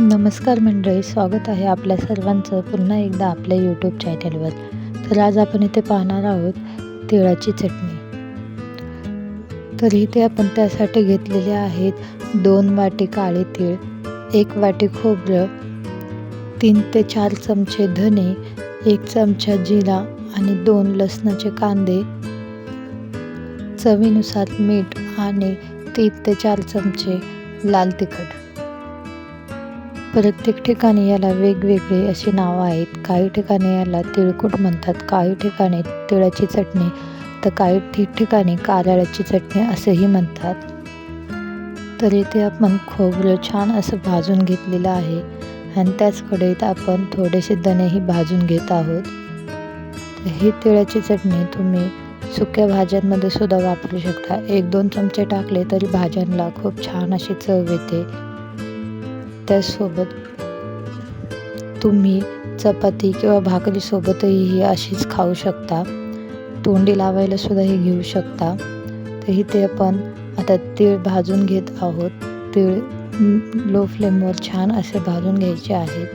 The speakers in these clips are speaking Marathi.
नमस्कार मंडळी स्वागत आहे आपल्या सर्वांचं पुन्हा एकदा आपल्या यूट्यूब चॅनलवर तर आज आपण इथे पाहणार आहोत तिळाची चटणी. तर इथे आपण त्यासाठी घेतलेले आहेत दोन वाटी काळे तीळ एक वाटी खोबरं तीन ते चार चमचे धने एक चमचा जिरा आणि दोन लसणाचे कांदे. चवीनुसार मीठ आणि तीन ते चार चमचे लाल तिखट. प्रत्येक ठिकाणी याला वेगवेगळे अशी नावं आहेत. काही ठिकाणी याला तिळकुट म्हणतात काही ठिकाणी तिळाची चटणी तर काही ठिकठिकाणी कारळाची चटणी असंही म्हणतात. तर इथे आपण खोबरं छान असं भाजून घेतलेलं आहे आणि त्याच कढईत आपण थोडेसे दणेही भाजून घेत आहोत. ही तिळाची चटणी तुम्ही सुक्या भाज्यांमध्ये सुद्धा वापरू शकता. एक दोन चमचे टाकले तरी भाज्यांना खूप छान अशी चव येते. त्यासोबत तुम्ही चपाती किंवा भाकरीसोबतही ही अशीच खाऊ शकता. तोंडी लावायला सुद्धा हे घेऊ शकता. तर इथे आपण आता तीळ भाजून घेत आहोत. तीळ लो फ्लेमवर छान असे भाजून घ्यायचे आहेत.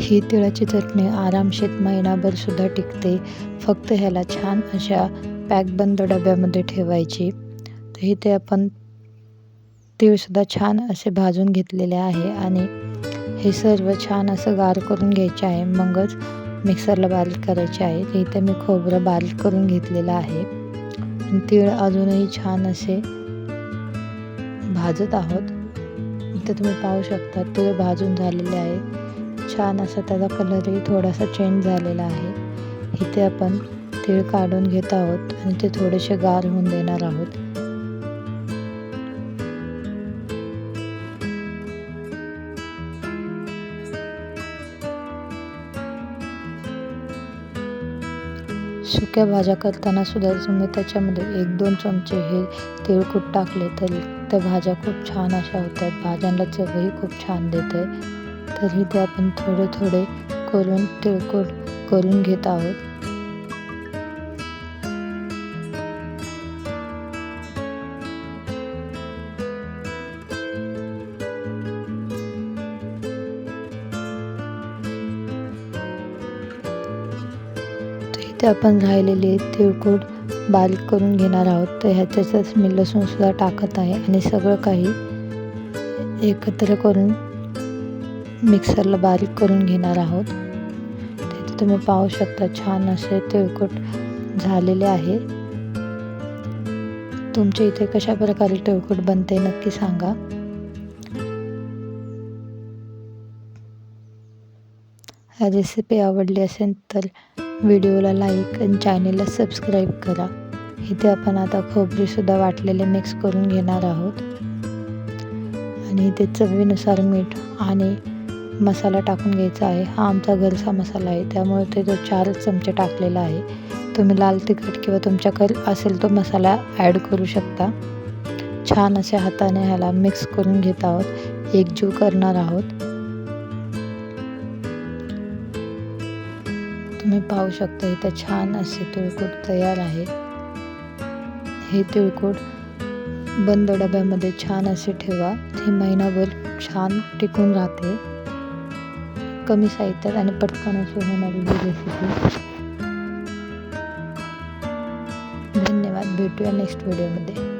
ही तिळाची चटणी आरामशीर महिनाभर सुद्धा टिकते. फक्त ह्याला छान अशा पॅकबंद डब्यामध्ये ठेवायची. तर इथे आपण तीळसुद्धा छान असे भाजून घेतलेले आहे आणि हे सर्व छान असं गार करून घ्यायचे आहे. मगच मिक्सरला बारीक करायचे आहे. इथे मी खोबरं बारीक करून घेतलेलं आहे. आणि तीळ अजूनही छान असे भाजत आहोत. इथे तुम्ही पाहू शकता तीळ भाजून झालेले आहे. छान असा त्याचा कलरही थोडासा चेंज झालेला आहे. इथे आपण तीळ काढून घेत आहोत आणि ते थोडेसे गार होऊन देणार आहोत. सुक्या भाज्या करताना सुद्धा तुम्ही त्याच्यामध्ये एक दोन चमचे हे तिळकूट टाकले तरी त्या भाज्या खूप छान अशा होतात भाज्यांना चवही खूप छान देते तरी ते आपण थोडे थोडे करून तिळकूट करून घेत आहोत. इथे आपण राहिलेले तिळकूट बारीक करून घेणार आहोत. तर ह्याच्यातच मी लसूणसुद्धा टाकत आहे आणि सगळं काही एकत्र करून मिक्सरला बारीक करून घेणार आहोत. तिथे तुम्ही पाहू शकता छान असे तिळकूट झालेले आहे. तुमच्या इथे कशा प्रकारे तिळकूट बनते नक्की सांगा. रेसिपी आवडली असेल तर व्हिडिओला लाईक आणि चॅनेलला सबस्क्राईब करा. इथे आपण आता खोबरीसुद्धा वाटलेले मिक्स करून घेणार आहोत. आणि इथे चवीनुसार मीठ आणि मसाला टाकून घ्यायचा आहे. हा आमचा घरचा मसाला आहे. त्यामुळे ते तो चार चमचे टाकलेला आहे. तुम्ही लाल तिखट किंवा तुमच्याकडे असेल तो मसाला ॲड करू शकता. छान असे हाताने ह्याला मिक्स करून घेत आहोत. एकजीव करणार आहोत. तुम्ही पाहू शकता इथं छान असे तिळकूट तयार आहे. हे तिळकूट बंद डब्यामध्ये छान असे ठेवा. हे महिनाभर छान टिकून राहते. कमी साहित्यात आणि पटकन अशी होणारी ही रेसिपी धन्यवाद भेटूया नेक्स्ट व्हिडिओमध्ये